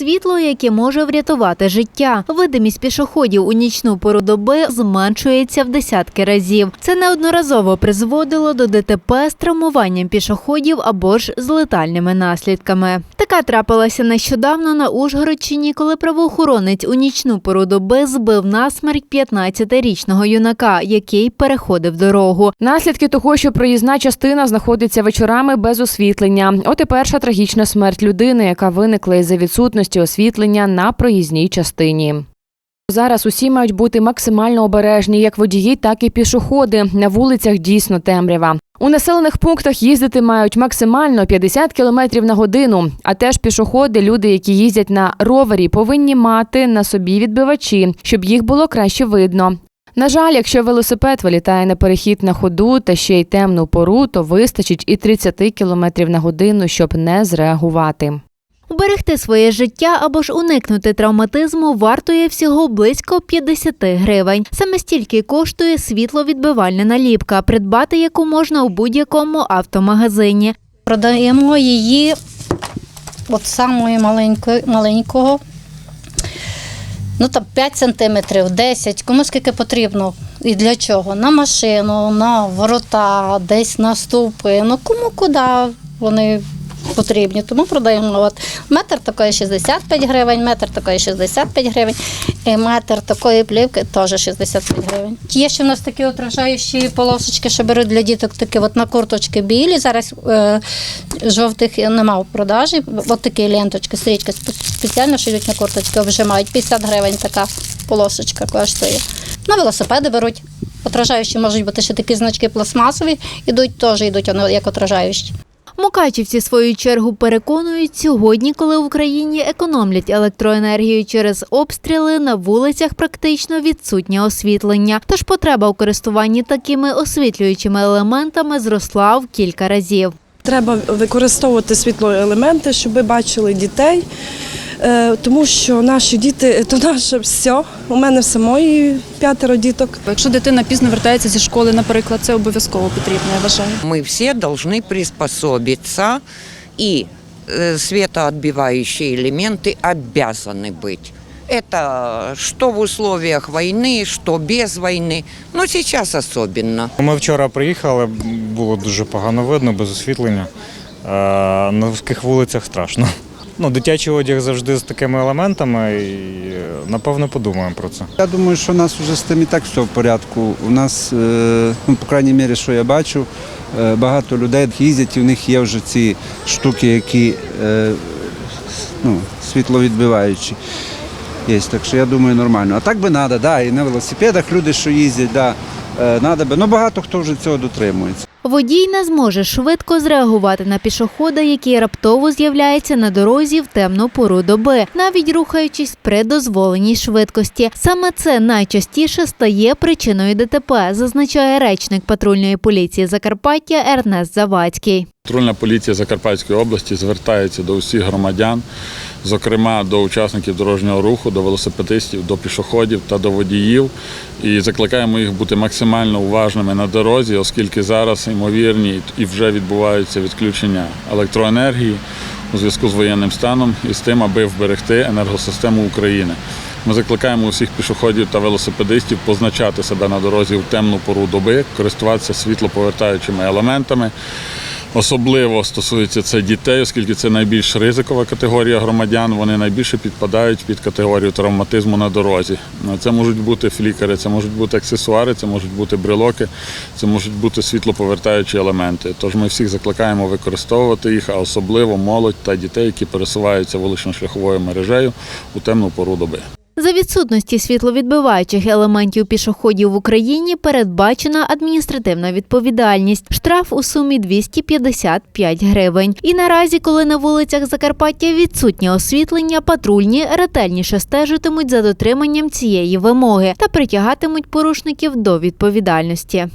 світло, яке може врятувати життя. Видимість пішоходів у нічну пору доби зменшується в десятки разів. Це неодноразово призводило до ДТП з травмуванням пішоходів або ж з летальними наслідками. Така трапилася нещодавно на Ужгородщині, коли правоохоронець у нічну пору доби збив насмерть 15-річного юнака, який переходив дорогу. Наслідки того, що проїзна частина знаходиться вечорами без освітлення. От і перша трагічна смерть людини, яка виникла із-за відсутності освітлення на проїзній частині. Зараз усі мають бути максимально обережні, як водії, так і пішоходи. На вулицях дійсно темрява. У населених пунктах їздити мають максимально 50 км на годину. А теж пішоходи, люди, які їздять на ровері, повинні мати на собі відбивачі, щоб їх було краще видно. На жаль, якщо велосипед вилітає на перехід на ходу та ще й темну пору, то вистачить і 30 км на годину, щоб не зреагувати. Уберегти своє життя або ж уникнути травматизму вартує всього близько 50 гривень. Саме стільки коштує світловідбивальна наліпка, придбати яку можна у будь-якому автомагазині. Продаємо її от самої маленької, маленького. Ну там 5 сантиметрів, 10, кому скільки потрібно і для чого? На машину, на ворота, десь на стовпи, ну кому куди вони потрібні. Тому продаємо от метр такої 65 гривень, метр такої 65 гривень, і метр такої плівки теж 65 гривень. Є ще в нас такі отражаючі полосочки, що беруть для діток такі от на курточки білі. Зараз е, жовтих нема в продажі. От такі ленточки, стрічки спеціально шиють на курточки, вже мають 50 гривень така полосочка коштує. На велосипеди беруть. Отражаючі можуть бути ще такі значки пластмасові, ідуть теж йдуть як отражаючі. Мукачівці, свою чергу, переконують, сьогодні, коли в Україні економлять електроенергію через обстріли, на вулицях практично відсутнє освітлення. Тож потреба у користуванні такими освітлюючими елементами зросла в кілька разів. Треба використовувати світлоелементи, щоб бачили дітей, тому що наші діти то наше все. У мене в самої п'ятеро діток. Якщо дитина пізно вертається зі школи, наприклад, це обов'язково потрібно, я вважаю. Мы все должны приспособиться, и э, светоотбивающие элементы обязаны быть. Это что в условиях войны, что без войны, но сейчас особенно. Ми вчора приїхали, було дуже погано видно, без освітлення. Е, На вузьких вулицях страшно. Ну, дитячий одяг завжди з такими елементами, і напевно подумаємо про це. Я думаю, що у нас вже з тим і так все в порядку. У нас, е, ну, по крайній мірі, що я бачу, е, багато людей їздять, і в них є вже ці штуки, які е, ну, світловідбиваючі. Є, так що я думаю, нормально. А так би треба, да, і на велосипедах люди, що їздять, да, надо. Ну багато хто вже цього дотримується. Водій не зможе швидко зреагувати на пішохода, який раптово з'являється на дорозі в темну пору доби, навіть рухаючись при дозволеній швидкості. Саме це найчастіше стає причиною ДТП, зазначає речник патрульної поліції Закарпаття Ернест Завадський. Патрульна поліція Закарпатської області звертається до всіх громадян, зокрема до учасників дорожнього руху, до велосипедистів, до пішоходів та до водіїв. І закликаємо їх бути максимально уважними на дорозі, оскільки зараз ймовірні і вже відбуваються відключення електроенергії у зв'язку з воєнним станом і з тим, аби вберегти енергосистему України. Ми закликаємо усіх пішоходів та велосипедистів позначати себе на дорозі в темну пору доби, користуватися світлоповертаючими елементами. Особливо стосується це дітей, оскільки це найбільш ризикова категорія громадян. Вони найбільше підпадають під категорію травматизму на дорозі. Ну, Це можуть бути флікери, це можуть бути аксесуари, це можуть бути брелоки, це можуть бути світлоповертаючі елементи. Тож ми всіх закликаємо використовувати їх, а особливо молодь та дітей, які пересуваються вулично-шляховою мережею у темну пору доби. За відсутності світловідбиваючих елементів пішоходів в Україні передбачена адміністративна відповідальність. Штраф у сумі 255 гривень. І наразі, коли на вулицях Закарпаття відсутнє освітлення, патрульні ретельніше стежитимуть за дотриманням цієї вимоги та притягатимуть порушників до відповідальності.